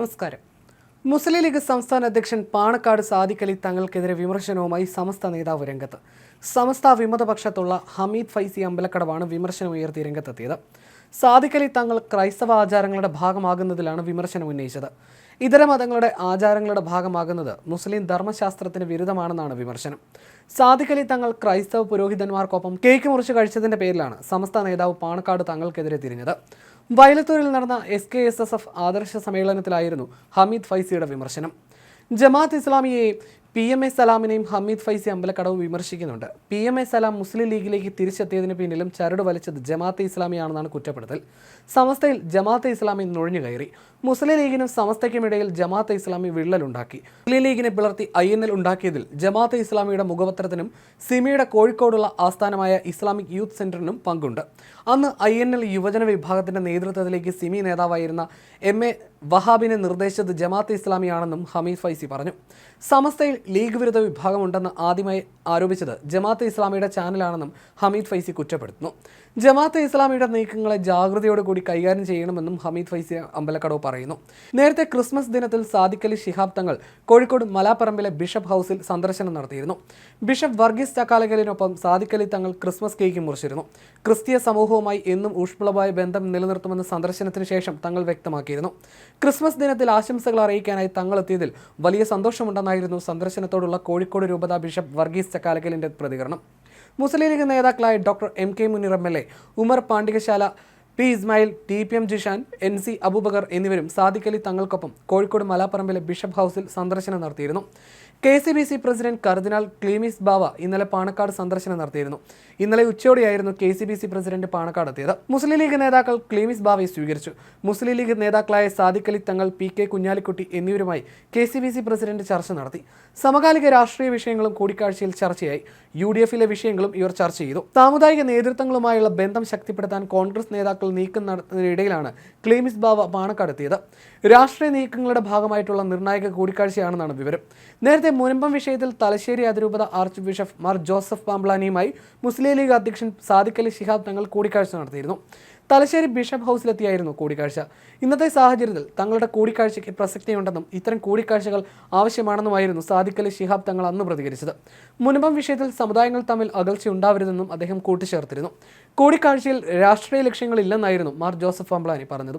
നമസ്കാരം. മുസ്ലിം ലീഗ് സംസ്ഥാന അധ്യക്ഷൻ പാണക്കാട് സാദിഖലി തങ്ങൾക്കെതിരെ വിമർശനവുമായി സമസ്ത നേതാവ് രംഗത്ത്. സമസ്ത വിമതപക്ഷത്തുള്ള ഹമീദ് ഫൈസി അമ്പലക്കടവാണ് വിമർശനം ഉയർത്തി രംഗത്തെത്തിയത്. സാദിഖലി തങ്ങൾ ക്രൈസ്തവ ആചാരങ്ങളുടെ ഭാഗമാകുന്നതിലാണ് വിമർശനം ഉന്നയിച്ചത്. ഇതര മതങ്ങളുടെ ആചാരങ്ങളുടെ ഭാഗമാകുന്നത് മുസ്ലിം ധർമ്മശാസ്ത്രത്തിന് വിരുദ്ധമാണെന്നാണ് വിമർശനം. സാദിഖലി തങ്ങൾ ക്രൈസ്തവ പുരോഹിതന്മാർക്കൊപ്പം കേക്ക് മുറിച്ച് കഴിച്ചതിന്റെ പേരിലാണ് സമസ്ത നേതാവ് പാണക്കാട് തങ്ങൾക്കെതിരെ തിരിഞ്ഞത്. വയലത്തൂരിൽ നടന്ന S K S S F ആദർശ സമ്മേളനത്തിലായിരുന്നു ഹമീദ് ഫൈസിയുടെ വിമർശനം. ജമാഅത്ത് ഇസ്ലാമിയെയും പി എം എ സലാമിനെയും Hameed Faizy Ambalakkadavu വിമർശിക്കുന്നുണ്ട്. P M A Salam Muslim ലീഗിലേക്ക് തിരിച്ചെത്തിയതിന് പിന്നിലും ചരട് വലിച്ചത് ജമാഅത്തെ ഇസ്ലാമിയാണെന്നാണ് കുറ്റപ്പെടുത്തൽ. സമസ്തയിൽ ജമാഅത്തെ ഇസ്ലാമി നുഴഞ്ഞു കയറി. മുസ്ലിം ലീഗിനും സമസ്തയ്ക്കും ഇടയിൽ ജമാഅത്തെ ഇസ്ലാമി വിള്ളലുണ്ടാക്കി. മുസ്ലിം ലീഗിനെ പിളർത്തി ഐ എൻ എൽ ഉണ്ടാക്കിയതിൽ ജമാഅത്തെ ഇസ്ലാമിയുടെ മുഖപത്രത്തിനും സിമിയുടെ കോഴിക്കോടുള്ള ആസ്ഥാനമായ ഇസ്ലാമിക് യൂത്ത് സെന്ററിനും പങ്കുണ്ട്. അന്ന് ഐ എൻ എൽ യുവജന വിഭാഗത്തിന്റെ നേതൃത്വത്തിലേക്ക് സിമി നേതാവായിരുന്ന എം എ വഹാബിനെ നിർദ്ദേശിച്ചത് ജമാഅത്തെ ഇസ്ലാമിയാണെന്നും ഹമീദ് ഫൈസി പറഞ്ഞു. സമസ്തയിൽ ലീഗ് വിരുദ്ധ വിഭാഗമുണ്ടെന്ന് ആദ്യമായി ആരോപിച്ചത് ജമാഅത്തെ ഇസ്ലാമിയുടെ ചാനലാണെന്നും ഹമീദ് ഫൈസി കുറ്റപ്പെടുത്തുന്നു. ജമാഅത്തെ ഇസ്ലാമിയുടെ നീക്കങ്ങളെ ജാഗ്രതയോടെ കൂടി കൈകാര്യം ചെയ്യണമെന്നും ഹമീദ് ഫൈസി അമ്പലക്കടവ് പറയുന്നു. നേരത്തെ ക്രിസ്മസ് ദിനത്തിൽ സാദിഖലി ശിഹാബ് തങ്ങൾ കോഴിക്കോട് മലാപ്പറമ്പിലെ ബിഷപ്പ് ഹൗസിൽ സന്ദർശനം നടത്തിയിരുന്നു. ബിഷപ്പ് വർഗീസ് ചക്കാലകലിനൊപ്പം സാദിഖലി തങ്ങൾ ക്രിസ്മസ് കേക്ക് മുറിച്ചിരുന്നു. ക്രിസ്തീയ സമൂഹവുമായി എന്നും ഊഷ്മളമായ ബന്ധം നിലനിർത്തുമെന്ന സന്ദർശനത്തിന് ശേഷം തങ്ങൾ വ്യക്തമാക്കിയിരുന്നു. ക്രിസ്മസ് ദിനത്തിൽ ആശംസകൾ അറിയിക്കാനായി തങ്ങൾ എത്തിയതിൽ വലിയ സന്തോഷമുണ്ടെന്നായിരുന്നു സന്ദർശനത്തോടുള്ള കോഴിക്കോട് രൂപത ബിഷപ്പ് വർഗീസ് ചക്കാലകലിന്റെ പ്രതികരണം. മുസ്ലിം ലീഗ് നേതാക്കളായ doctor M K Muneer M L A Umar Pandikasala P Ismail T P M Jishan N C Aboobacker എന്നിവരും സാദിഖലി തങ്ങൾക്കൊപ്പം കോഴിക്കോട് മലാപ്പറമ്പിലെ ബിഷപ്പ് ഹൗസിൽ സന്ദർശനം നടത്തിയിരുന്നു. K C B C president കർദിനാൾ ക്ലീമിസ് ബാവ ഇന്നലെ പാണക്കാട് സന്ദർശനം നടത്തിയിരുന്നു. ഇന്നലെ ഉച്ചയോടെയായിരുന്നു K C B C president Panakkad എത്തിയത്. മുസ്ലിം ലീഗ് നേതാക്കൾ ക്ലീമിസ് ബാവയെ സ്വീകരിച്ചു. മുസ്ലിം ലീഗ് നേതാക്കളായ സാദിഖ് അലി തങ്ങൾ പി കെ കുഞ്ഞാലിക്കുട്ടി എന്നിവരുമായി K C B C president ചർച്ച നടത്തി. സമകാലിക രാഷ്ട്രീയ വിഷയങ്ങളും കൂടിക്കാഴ്ചയിൽ ചർച്ചയായി. യു ഡി എഫിലെ വിഷയങ്ങളും ഇവർ ചർച്ച ചെയ്തു. സാമുദായിക നേതൃത്വങ്ങളുമായുള്ള ബന്ധം ശക്തിപ്പെടുത്താൻ കോൺഗ്രസ് നേതാക്കൾ നീക്കം നടത്തുന്നതിനിടയിലാണ് ക്ലീമിസ് ബാവ പാണക്കാടെത്തിയത്. രാഷ്ട്രീയ നീക്കങ്ങളുടെ ഭാഗമായിട്ടുള്ള നിർണായക കൂടിക്കാഴ്ചയാണെന്നാണ് വിവരം. നേരത്തെ മുനമ്പം വിഷയത്തിൽ തലശ്ശേരി അതിരൂപത ആർച്ച് ബിഷപ്പ് മാർ ജോസഫ് പാംബ്ലാനിയുമായി മുസ്ലിം ലീഗ് അധ്യക്ഷൻ സാദിഖ് അലി ശിഹാബ് തങ്ങൾ കൂടിക്കാഴ്ച നടത്തിയിരുന്നു. തലശ്ശേരി ബിഷപ്പ് ഹൗസിലെത്തിയായിരുന്നു കൂടിക്കാഴ്ച. ഇന്നത്തെ സാഹചര്യത്തിൽ തങ്ങളുടെ കൂടിക്കാഴ്ചയ്ക്ക് പ്രസക്തിയുണ്ടെന്നും ഇത്തരം കൂടിക്കാഴ്ചകൾ ആവശ്യമാണെന്നുമായിരുന്നു സാദിഖലി ശിഹാബ് തങ്ങൾ അന്ന് പ്രതികരിച്ചത്. മുൻപം വിഷയത്തിൽ സമുദായങ്ങൾ തമ്മിൽ അകൽച്ച ഉണ്ടാവരുതെന്നും അദ്ദേഹം കൂട്ടിച്ചേർത്തിരുന്നു. കൂടിക്കാഴ്ചയിൽ രാഷ്ട്രീയ ലക്ഷ്യങ്ങളില്ലെന്നായിരുന്നു മാർ ജോസഫ് അംബ്ലാനി പറഞ്ഞത്.